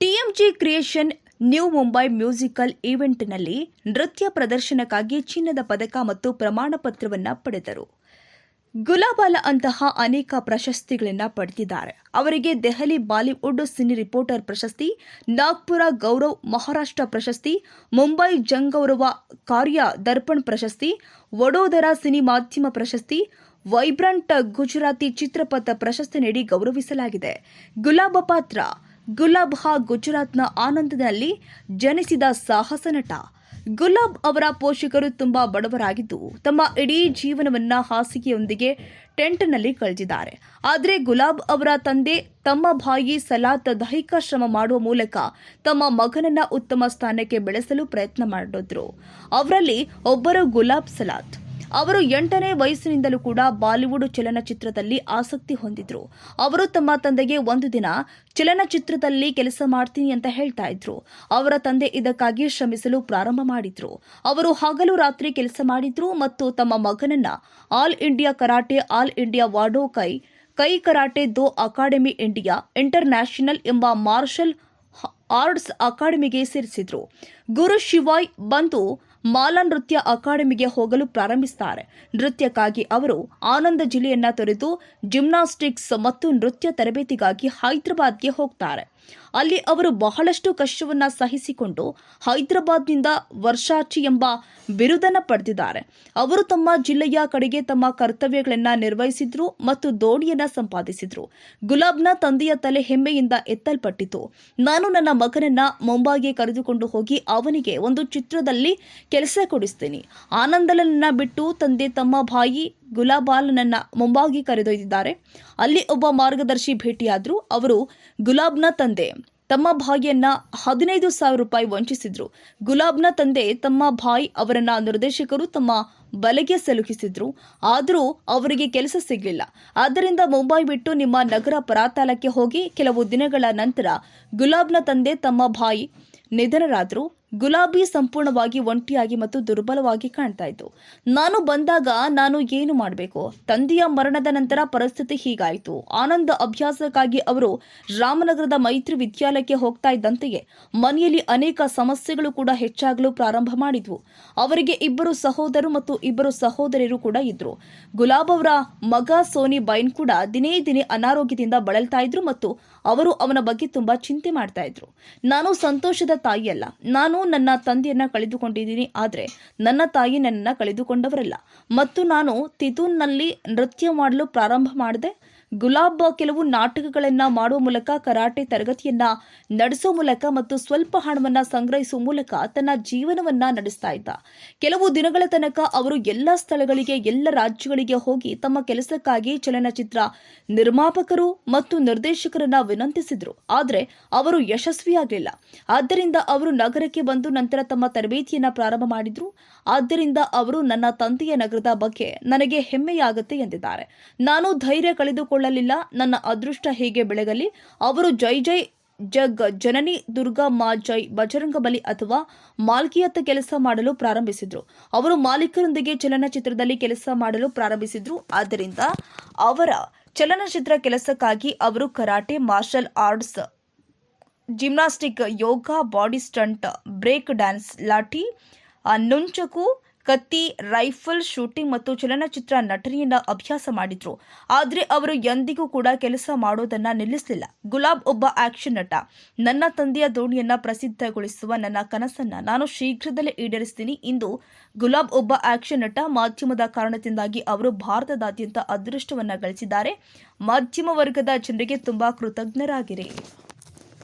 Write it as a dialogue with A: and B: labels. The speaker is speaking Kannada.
A: TMG creation new Mumbai musical ಈವೆಂಟ್ನಲ್ಲಿ ನೃತ್ಯ ಪ್ರದರ್ಶನಕ್ಕಾಗಿ ಚಿನ್ನದ ಪದಕ ಮತ್ತು ಪ್ರಮಾಣ ಪತ್ರವನ್ನು ಪಡೆದರು. ಗುಲಾಬಾಲ ಅಂತಹ ಅನೇಕ ಪ್ರಶಸ್ತಿಗಳನ್ನು ಪಡೆದಿದ್ದಾರೆ. ಅವರಿಗೆ ದೆಹಲಿ ಬಾಲಿವುಡ್ ಸಿನಿ ರಿಪೋರ್ಟರ್ ಪ್ರಶಸ್ತಿ, ನಾಗ್ಪುರ ಗೌರವ್ ಮಹಾರಾಷ್ಟ್ರ ಪ್ರಶಸ್ತಿ, ಮುಂಬೈ ಜಂಗೌರವ ಕಾರ್ಯ ದರ್ಪಣ್ ಪ್ರಶಸ್ತಿ, ವಡೋದರಾ ಸಿನಿ ಮಾಧ್ಯಮ ಪ್ರಶಸ್ತಿ, ವೈಬ್ರಂಟ್ ಗುಜರಾತಿ ಚಿತ್ರಪಥ ಪ್ರಶಸ್ತಿ ನೀಡಿ ಗೌರವಿಸಲಾಗಿದೆ. ಗುಲಾಬ ಪಾತ್ರ ಗುಲಾಬ್ ಹಾ ಗುಜರಾತ್ನ ಆನಂದದಲ್ಲಿ ಜನಿಸಿದ ಸಾಹಸ ನಟ. ಗುಲಾಬ್ ಅವರ ಪೋಷಕರು ತುಂಬಾ ಬಡವರಾಗಿದ್ದು, ತಮ್ಮ ಇಡೀ ಜೀವನವನ್ನ ಹಾಸಿಗೆಯೊಂದಿಗೆ ಟೆಂಟ್ನಲ್ಲಿ ಕಳೆದಿದ್ದಾರೆ. ಆದರೆ ಗುಲಾಬ್ ಅವರ ತಂದೆ ತಮ್ಮ ಬಾಯಿ ಸಲಾತ್ ದೈಹಿಕ ಶ್ರಮ ಮಾಡುವ ಮೂಲಕ ತಮ್ಮ ಮಗನನ್ನ ಉತ್ತಮ ಸ್ಥಾನಕ್ಕೆ ಬೆಳೆಸಲು ಪ್ರಯತ್ನ ಮಾಡಿದ್ರು. ಅವರಲ್ಲಿ ಒಬ್ಬರು ಗುಲಾಬ್ ಸಲಾತ್ ಅವರು ಎಂಟನೇ ವಯಸ್ಸಿನಿಂದಲೂ ಕೂಡ ಬಾಲಿವುಡ್ ಚಲನಚಿತ್ರದಲ್ಲಿ ಆಸಕ್ತಿ ಹೊಂದಿದ್ರು. ಅವರು ತಮ್ಮ ತಂದೆಗೆ ಒಂದು ದಿನ, ಚಲನಚಿತ್ರದಲ್ಲಿ ಕೆಲಸ ಮಾಡ್ತೀನಿ ಅಂತ ಹೇಳ್ತಾ ಇದ್ರು. ಅವರ ತಂದೆ ಇದಕ್ಕಾಗಿ ಶ್ರಮಿಸಲು ಪ್ರಾರಂಭ ಮಾಡಿದ್ರು. ಅವರು ಹಗಲು ರಾತ್ರಿ ಕೆಲಸ ಮಾಡಿದ್ರು ಮತ್ತು ತಮ್ಮ ಮಗನನ್ನ all India karate, all India Wado Kai Kai karate do academy India international ಎಂಬ ಮಾರ್ಷಲ್ ಆರ್ಟ್ಸ್ ಅಕಾಡೆಮಿಗೆ ಸೇರಿಸಿದ್ರು. ಗುರು ಶಿವಾಯ್ ಬಂದು ಮಾಲಾ ನೃತ್ಯ ಅಕಾಡೆಮಿಗೆ ಹೋಗಲು ಪ್ರಾರಂಭಿಸುತ್ತಾರೆ ನೃತ್ಯಕ್ಕಾಗಿ ಅವರು ಆನಂದ ಜಿಲ್ಲೆಯನ್ನ ತೊರೆದು ಜಿಮ್ನಾಸ್ಟಿಕ್ಸ್ ಮತ್ತು ನೃತ್ಯ ತರಬೇತಿಗಾಗಿ ಹೈದರಾಬಾದ್ಗೆ ಹೋಗ್ತಾರೆ. ಅಲ್ಲಿ ಅವರು ಬಹಳಷ್ಟು ಕಷ್ಟವನ್ನ ಸಹಿಸಿಕೊಂಡು ಹೈದರಾಬಾದ್ನಿಂದ ವರ್ಷಾಚಿ ಎಂಬ ಬಿರುದನ್ನು ಪಡೆದಿದ್ದಾರೆ. ಅವರು ತಮ್ಮ ಜಿಲ್ಲೆಯ ಕಡೆಗೆ ತಮ್ಮ ಕರ್ತವ್ಯಗಳನ್ನ ನಿರ್ವಹಿಸಿದ್ರು ಮತ್ತು ದೋಣಿಯನ್ನ ಸಂಪಾದಿಸಿದ್ರು. ಗುಲಾಬ್ನ ತಂದೆಯ ತಲೆ ಹೆಮ್ಮೆಯಿಂದ ಎತ್ತಲ್ಪಟ್ಟಿತು. ನಾನು ನನ್ನ ಮಗನನ್ನ ಮುಂಬಾಗೆ ಕರೆದುಕೊಂಡು ಹೋಗಿ ಅವನಿಗೆ ಒಂದು ಚಿತ್ರದಲ್ಲಿ ಕೆಲಸ ಕೊಡಿಸ್ತೀನಿ. ಆನಂದಲನ್ನ ಬಿಟ್ಟು ತಂದೆ ತಮ್ಮ ಬಾಯಿ ಗುಲಾಬಾಲನನ್ನ ಮುಂಬಾಗಿ ಕರೆದೊಯ್ದಿದ್ದಾರೆ. ಅಲ್ಲಿ ಒಬ್ಬ ಮಾರ್ಗದರ್ಶಿ ಭೇಟಿಯಾದ್ರು. ಅವರು ಗುಲಾಬ್ನ ತಂದೆ, ತಮ್ಮ ಭಾಯಿಯನ್ನ ಹದಿನೈದು ಸಾವಿರ ರೂಪಾಯಿ ವಂಚಿಸಿದ್ರು. ಗುಲಾಬ್ನ ತಂದೆ, ತಮ್ಮ ಭಾಯಿ ಅವರನ್ನ ನಿರ್ದೇಶಕರು ತಮ್ಮ ಬಲೆಗೆ ಸಲುಕಿಸಿದ್ರು. ಆದರೂ ಅವರಿಗೆ ಕೆಲಸ ಸಿಗಲಿಲ್ಲ. ಆದ್ದರಿಂದ ಮುಂಬೈ ಬಿಟ್ಟು ನಿಮ್ಮ ನಗರ ಪರಾತಾಲಕ್ಕೆ ಹೋಗಿ ಕೆಲವು ದಿನಗಳ ನಂತರ ಗುಲಾಬ್ನ ತಂದೆ, ತಮ್ಮ ಭಾಯಿ ನಿಧನರಾದ್ರು. ಗುಲಾಬಿ ಸಂಪೂರ್ಣವಾಗಿ ಒಂಟಿಯಾಗಿ ಮತ್ತು ದುರ್ಬಲವಾಗಿ ಕಾಣ್ತಾ ಇತ್ತು. ನಾನು ಬಂದಾಗ ನಾನು ಏನು ಮಾಡಬೇಕು? ತಂದೆಯ ಮರಣದ ನಂತರ ಪರಿಸ್ಥಿತಿ ಹೀಗಾಯಿತು. ಆನಂದ ಅಭ್ಯಾಸಕ್ಕಾಗಿ ಅವರು ರಾಮನಗರದ ಮೈತ್ರಿ ವಿದ್ಯಾಲಯಕ್ಕೆ ಹೋಗ್ತಾ ಇದ್ದಂತೆಯೇ ಮನೆಯಲ್ಲಿ ಅನೇಕ ಸಮಸ್ಯೆಗಳು ಕೂಡ ಹೆಚ್ಚಾಗಲು ಪ್ರಾರಂಭ ಮಾಡಿದ್ವು. ಅವರಿಗೆ ಇಬ್ಬರು ಸಹೋದರು ಮತ್ತು ಇಬ್ಬರು ಸಹೋದರಿಯರು ಕೂಡ ಇದ್ರು. ಗುಲಾಬ್ ಅವರ ಮಗ ಸೋನಿ ಬೈನ್ ಕೂಡ ದಿನೇ ದಿನೇ ಅನಾರೋಗ್ಯದಿಂದ ಬಳಲ್ತಾ ಇದ್ರು ಮತ್ತು ಅವರು ಅವನ ಬಗ್ಗೆ ತುಂಬಾ ಚಿಂತೆ ಮಾಡ್ತಾ ಇದ್ರು. ನಾನು ಸಂತೋಷದ ತಾಯಿಯಲ್ಲ. ನಾನು ನನ್ನ ತಂದೆಯನ್ನ ಕಳೆದುಕೊಂಡಿದ್ದೀನಿ, ಆದರೆ ನನ್ನ ತಾಯಿ ನನ್ನನ್ನು ಕಳೆದುಕೊಂಡವರಲ್ಲ. ಮತ್ತು ನಾನು ತಿತೂನ್ನಲ್ಲಿ ನೃತ್ಯ ಮಾಡಲು ಪ್ರಾರಂಭ ಮಾಡಿದೆ. ಗುಲಾಬ್ ಕೆಲವು ನಾಟಕಗಳನ್ನ ಮಾಡುವ ಮೂಲಕ, ಕರಾಟೆ ತರಗತಿಯನ್ನ ನಡೆಸೋ ಮೂಲಕ ಮತ್ತು ಸ್ವಲ್ಪ ಹಣವನ್ನು ಸಂಗ್ರಹಿಸುವ ಮೂಲಕ ತನ್ನ ಜೀವನವನ್ನ ನಡೆಸ್ತಾ ಇದ್ದ. ಕೆಲವು ದಿನಗಳ ತನಕ ಅವರು ಎಲ್ಲ ಸ್ಥಳಗಳಿಗೆ, ಎಲ್ಲ ರಾಜ್ಯಗಳಿಗೆ ಹೋಗಿ ತಮ್ಮ ಕೆಲಸಕ್ಕಾಗಿ ಚಲನಚಿತ್ರ ನಿರ್ಮಾಪಕರು ಮತ್ತು ನಿರ್ದೇಶಕರನ್ನ ವಿನಂತಿಸಿದ್ರು. ಆದರೆ ಅವರು ಯಶಸ್ವಿಯಾಗಲಿಲ್ಲ. ಆದ್ದರಿಂದ ಅವರು ನಗರಕ್ಕೆ ಬಂದು ನಂತರ ತಮ್ಮ ತರಬೇತಿಯನ್ನು ಪ್ರಾರಂಭ ಮಾಡಿದ್ರು. ಆದ್ದರಿಂದ ಅವರು ನನ್ನ ತಂದೆಯ ನಗರದ ಬಗ್ಗೆ ನನಗೆ ಹೆಮ್ಮೆಯಾಗುತ್ತೆ ಎಂದಿದ್ದಾರೆ. ನಾನು ಧೈರ್ಯ ಕಳೆದುಕೊಳ್ಳಲಿಲ್ಲ. ನನ್ನ ಅದೃಷ್ಟ ಹೇಗೆ ಬೆಳಗಲಿ? ಅವರು ಜೈ ಜೈ ಜಗ್ ಜನನಿ ದುರ್ಗಾ ಮಾ ಜೈ ಬಜರಂಗ ಬಲಿ ಅಥವಾ ಮಾಲ್ಕಿಯತ್ತ ಕೆಲಸ ಮಾಡಲು ಪ್ರಾರಂಭಿಸಿದ್ರು. ಅವರು ಮಾಲೀಕರೊಂದಿಗೆ ಚಲನಚಿತ್ರದಲ್ಲಿ ಕೆಲಸ ಮಾಡಲು ಪ್ರಾರಂಭಿಸಿದ್ರು. ಆದ್ದರಿಂದ ಅವರ ಚಲನಚಿತ್ರ ಕೆಲಸಕ್ಕಾಗಿ ಅವರು karate, martial arts gymnastic yoga body stunt break dance lathi nunchaku ಕತ್ತಿ ರೈಫಲ್ ಶೂಟಿಂಗ್ ಮತ್ತು ಚಲನಚಿತ್ರ ನಟನೆಯನ್ನ ಅಭ್ಯಾಸ ಮಾಡಿದ್ರು. ಆದರೆ ಅವರು ಎಂದಿಗೂ ಕೂಡ ಕೆಲಸ ಮಾಡೋದನ್ನ ನಿಲ್ಲಿಸಲಿಲ್ಲ. ಗುಲಾಬ್ ಒಬ್ಬ ಆಕ್ಷನ್ ನಟ. ನನ್ನ ತಂದೆಯ ದೋಣಿಯನ್ನ ಪ್ರಸಿದ್ಧಗೊಳಿಸುವ ನನ್ನ ಕನಸನ್ನ ನಾನು ಶೀಘ್ರದಲ್ಲೇ ಈಡೇರಿಸ್ತೀನಿ. ಇಂದು ಗುಲಾಬ್ ಒಬ್ಬ ಆಕ್ಷನ್ ನಟ. ಮಾಧ್ಯಮದ ಕಾರಣದಿಂದಾಗಿ ಅವರು ಭಾರತದಾದ್ಯಂತ ಅದೃಷ್ಟವನ್ನ ಗಳಿಸಿದ್ದಾರೆ. ಮಾಧ್ಯಮ ವರ್ಗದ ಜನರಿಗೆ ತುಂಬಾ ಕೃತಜ್ಞರಾಗಿರಿ.